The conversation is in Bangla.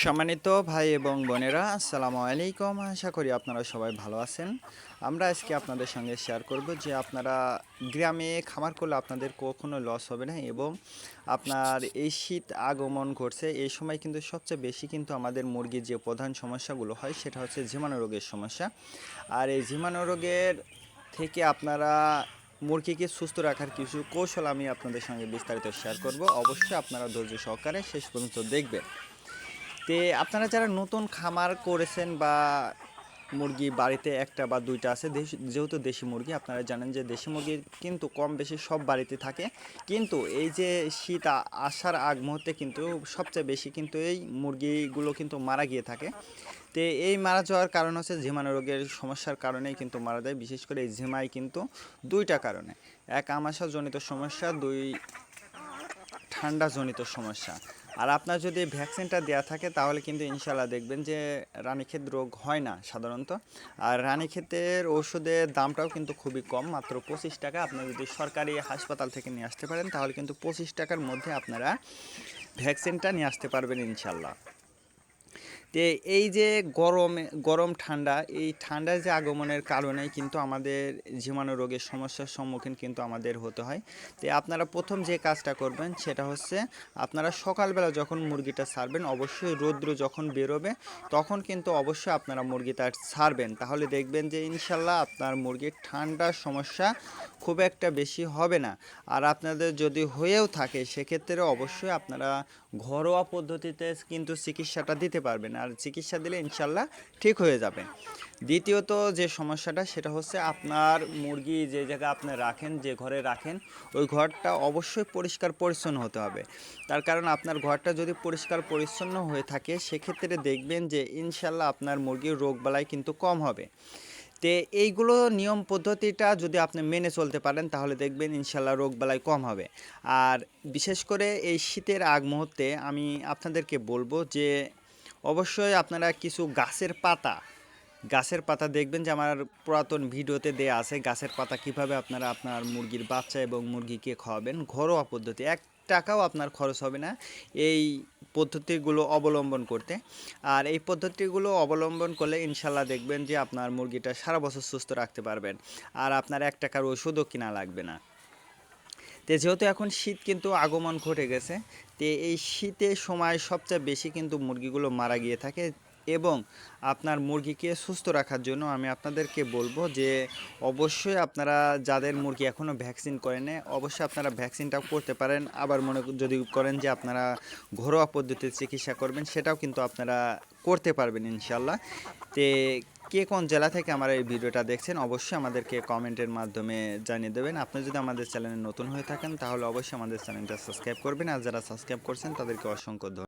সম্মানিত ভাই এবং বোনেরা, আসসালামু আলাইকুম। আশা করি আপনারা সবাই ভালো আছেন। আমরা আজকে আপনাদের সঙ্গে শেয়ার করব যে আপনারা গ্রামে খামার করলে আপনাদের কখনো লস হবে না এবং আপনার এই শীত আগমন ঘটছে, এই সময় কিন্তু সবচেয়ে বেশি কিন্তু আমাদের মুরগির যে প্রধান সমস্যাগুলো হয়, সেটা হচ্ছে জীবাণু রোগের সমস্যা। আর এই জীবাণু রোগের থেকে আপনারা মুরগিকে সুস্থ রাখার কিছু কৌশল আমি আপনাদের সঙ্গে বিস্তারিত শেয়ার করব। অবশ্যই আপনারা ধৈর্য সহকারে শেষ পর্যন্ত দেখবেন। তে আপনারা যারা নতুন খামার করেছেন বা মুরগি বাড়িতে একটা বা দুইটা আছে যেহেতু দেশি মুরগি, আপনারা জানেন যে দেশি মুরগি কিন্তু কম বেশি সব বাড়িতে থাকে। কিন্তু এই যে শীত আসার আগ মুহূর্তে কিন্তু সবচেয়ে বেশি কিন্তু এই মুরগিগুলো কিন্তু মারা গিয়ে থাকে। তো এই মারা যাওয়ার কারণ হচ্ছে ঝিমানো রোগের সমস্যার কারণেই কিন্তু মারা যায়। বিশেষ করে এই ঝিমাই কিন্তু দুইটা কারণে। এক আমাশাজনিত সমস্যা, দুই ঠান্ডাজনিত সমস্যা। আর আপনার যদি ভ্যাকসিনটা দেওয়া থাকে, তাহলে কিন্তু ইনশাল্লাহ দেখবেন যে রানীক্ষেত রোগ হয় না সাধারণত। আর রানীক্ষেতের ওষুধের দামটাও কিন্তু খুবই কম, মাত্র পঁচিশ টাকা। আপনি যদি সরকারি হাসপাতাল থেকে নিয়ে আসতে পারেন, তাহলে কিন্তু পঁচিশ টাকার মধ্যে আপনারা ভ্যাকসিনটা নিয়ে আসতে পারবেন ইনশাল্লাহ তে এই যে গরম গরম ঠান্ডা, এই ঠান্ডার যে আগমনের কারণে কিন্তু আমাদের জীবাণু রোগের সমস্যার সম্মুখীন কিন্তু আমাদের হতে হয়। তো আপনারা প্রথম যে কাজটা করবেন সেটা হচ্ছে, আপনারা সকালবেলা যখন মুরগিটা ছাড়বেন, অবশ্যই রৌদ্র যখন বেরোবে, তখন কিন্তু অবশ্যই আপনারা মুরগিটা ছাড়বেন। তাহলে দেখবেন যে ইনশাল্লাহ আপনার মুরগির ঠান্ডার সমস্যা খুব একটা বেশি হবে না। আর আপনাদের যদি হয়েও থাকে, সেক্ষেত্রে অবশ্যই আপনারা ঘরোয়া পদ্ধতিতে কিন্তু চিকিৎসাটা দিতে পারবেন। আর চিকিৎসা দিলে ইনশাল্লাহ ঠিক হয়ে যাবে। দ্বিতীয়ত যে সমস্যাটা, সেটা হচ্ছে আপনার মুরগি যে জায়গায় আপনি রাখেন, যে ঘরে রাখেন, ওই ঘরটা অবশ্যই পরিষ্কার পরিচ্ছন্ন হতে হবে। তার কারণ আপনার ঘরটা যদি পরিষ্কার পরিচ্ছন্ন হয়ে থাকে, সেক্ষেত্রে দেখবেন যে ইনশাল্লাহ আপনার মুরগির রোগবালাই কিন্তু কম হবে। তে এইগুলো নিয়ম পদ্ধতিটা যদি আপনি মেনে চলতে পারেন, তাহলে দেখবেন ইনশাল্লাহ রোগবালাই কম হবে। আর বিশেষ করে এই শীতের আগ মুহূর্তে আমি আপনাদেরকে বলব যে অবশ্যই আপনারা কিছু গাছের পাতা গাছের পাতা দেখবেন যে আমার পুরাতন ভিডিওতে দেয়া আছে গাছের পাতা কীভাবে আপনারা আপনার মুরগির বাচ্চা এবং মুরগিকে খাওয়াবেন, ঘরোয়া পদ্ধতি। এক টাকাও আপনার খরচ হবে না এই পদ্ধতিগুলো অবলম্বন করতে। আর এই পদ্ধতিগুলো অবলম্বন করলে ইনশাল্লাহ দেখবেন যে আপনার মুরগিটা সারা বছর সুস্থ রাখতে পারবেন। আর আপনার এক টাকার ওষুধও কিনা লাগবে না। তো যেহেতু এখন শীত কিন্তু আগমন ঘটে গেছে, তো এই শীতের সময় সবচেয়ে বেশি কিন্তু মুরগিগুলো মারা গিয়ে থাকে এবং আপনার মুরগিকে সুস্থ রাখার জন্য আমি আপনাদেরকে বলব যে অবশ্যই আপনারা যাদের মুরগি এখনও ভ্যাকসিন করেন অবশ্যই আপনারা ভ্যাকসিনটাও করতে পারেন। আবার মনে যদি করেন যে আপনারা ঘরোয়া পদ্ধতিতে চিকিৎসা করবেন, সেটাও কিন্তু আপনারা করতে পারবেন ইনশাল্লাহ তে কে কোন জেলা থেকে আমার এই ভিডিওটা দেখছেন, অবশ্যই আমাদেরকে কমেন্টের মাধ্যমে জানিয়ে দেবেন। আপনি যদি আমাদের চ্যানেলে নতুন হয়ে থাকেন, তাহলে অবশ্যই আমাদের চ্যানেলটা সাবস্ক্রাইব করবেন। আর যারা সাবস্ক্রাইব করছেন, তাদেরকে অসংখ্য